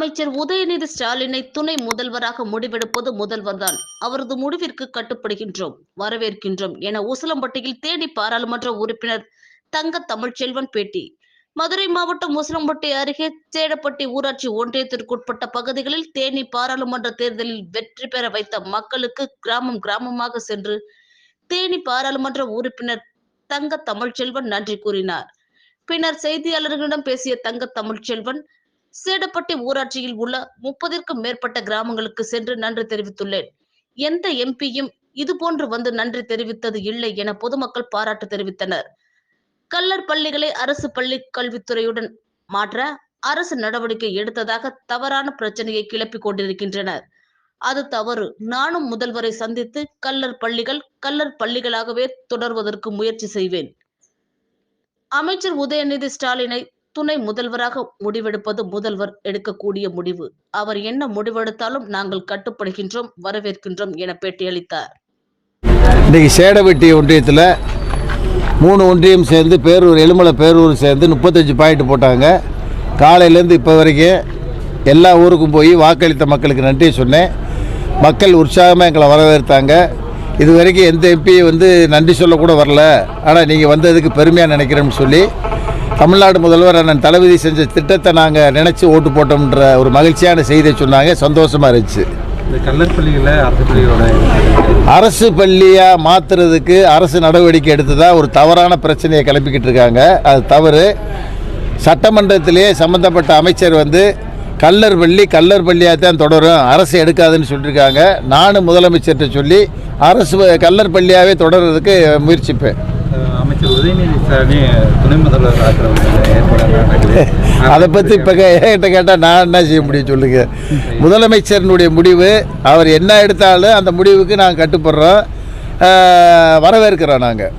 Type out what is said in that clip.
அமைச்சர் உதயநிதி ஸ்டாலினை துணை முதல்வராக முடிவெடுப்பது முதல்வர்தான். அவரது முடிவிற்கு கட்டுப்படுகின்றோம் வரவேற்கின்றோம் என உசிலம்பட்டியில் தேனி பாராளுமன்ற உறுப்பினர் தங்க தமிழ்ச்செல்வன் பேட்டி. மதுரை மாவட்டம் உசிலம்பட்டி அருகே சேடப்பட்டி ஊராட்சி ஒன்றியத்திற்குட்பட்ட பகுதிகளில் தேனி பாராளுமன்ற தேர்தலில் வெற்றி பெற வைத்த மக்களுக்கு கிராமம் கிராமமாக சென்று தேனி பாராளுமன்ற உறுப்பினர் தங்க தமிழ்ச்செல்வன் நன்றி கூறினார். பின்னர் செய்தியாளர்களிடம் பேசிய தங்க தமிழ்ச்செல்வன் சேடப்பட்டி ஊராட்சியில் உள்ள முப்பதிற்கும் மேற்பட்ட கிராமங்களுக்கு சென்று நன்றி தெரிவித்துள்ளேன். எந்த எம்பியும் இதுபோன்று வந்து நன்றி தெரிவித்தது இல்லை என பொதுமக்கள் பாராட்டு தெரிவித்தனர். கல்லர் பள்ளிகளை அரசு பள்ளி கல்வித்துறையுடன் மாற்ற அரசு நடவடிக்கை எடுத்ததாக தவறான பிரச்சனையை கிளப்பிக் கொண்டிருக்கின்றனர். அது தவறு. நானும் முதல்வரை சந்தித்து கல்லர் பள்ளிகள் கல்லர் பள்ளிகளாகவே தொடர்வதற்கு முயற்சி செய்வேன். அமைச்சர் உதயநிதி ஸ்டாலினை துணை முதல்வராக முடிவெடுப்பது முதல்வர் எடுக்கக்கூடிய முடிவு. அவர் என்ன முடிவெடுத்தாலும் நாங்கள் கட்டுப்படுகின்றோம் வரவேற்கின்றோம் என பேட்டியளித்தார். இன்றைக்கி சேடவெட்டி ஒன்றியத்தில் மூணு ஒன்றியம் சேர்ந்து பேரூர் எலுமலை பேரூர் சேர்ந்து முப்பத்தஞ்சு பாயிண்ட் போட்டாங்க. காலையிலேருந்து இப்போ வரைக்கும் எல்லா ஊருக்கும் போய் வாக்களித்த மக்களுக்கு நன்றி சொன்னேன். மக்கள் உற்சாகமாக எங்களை வரவேற்றாங்க. இது வரைக்கும் எந்த எம்பி வந்து நன்றி சொல்லக்கூட வரல. ஆனால் நீங்கள் வந்ததுக்கு பெருமையாக நினைக்கிறேன்னு சொல்லி தமிழ்நாடு முதல்வர் அண்ணன் தளபதி செஞ்ச திட்டத்தை நாங்கள் நினச்சி ஓட்டு போட்டோம்ன்ற ஒரு மகிழ்ச்சியான செய்தியை சொன்னாங்க. சந்தோஷமாக இருந்துச்சு. அரசு பள்ளியாக மாற்றுறதுக்கு அரசு நடவடிக்கை எடுத்ததா ஒரு தவறான பிரச்சனையை கிளப்பிக்கிட்டு இருக்காங்க. அது தவறு. சட்டமன்றத்திலேயே சம்மந்தப்பட்ட அமைச்சர் வந்து கல்லர் பள்ளி கல்லர் பள்ளியாக தான் தொடரும் அரசு எடுக்காதுன்னு சொல்லியிருக்காங்க. நானும் முதலமைச்சர்கிட்ட சொல்லி அரசு கல்லர் பள்ளியாகவே தொடர்றதுக்கு முயற்சிப்பேன். அமைச்சர் உதயநிதி ஸ்டாலின் துணை முதல்வர் அதை பற்றி இப்போ என்கிட்ட கேட்டால் நான் என்ன செய்ய முடியும் சொல்லுங்க. முதலமைச்சரினுடைய முடிவு அவர் என்ன எடுத்தாலும் அந்த முடிவுக்கு நாங்கள் கட்டுப்படுறோம். வரவேற்கிறோம் நாங்கள்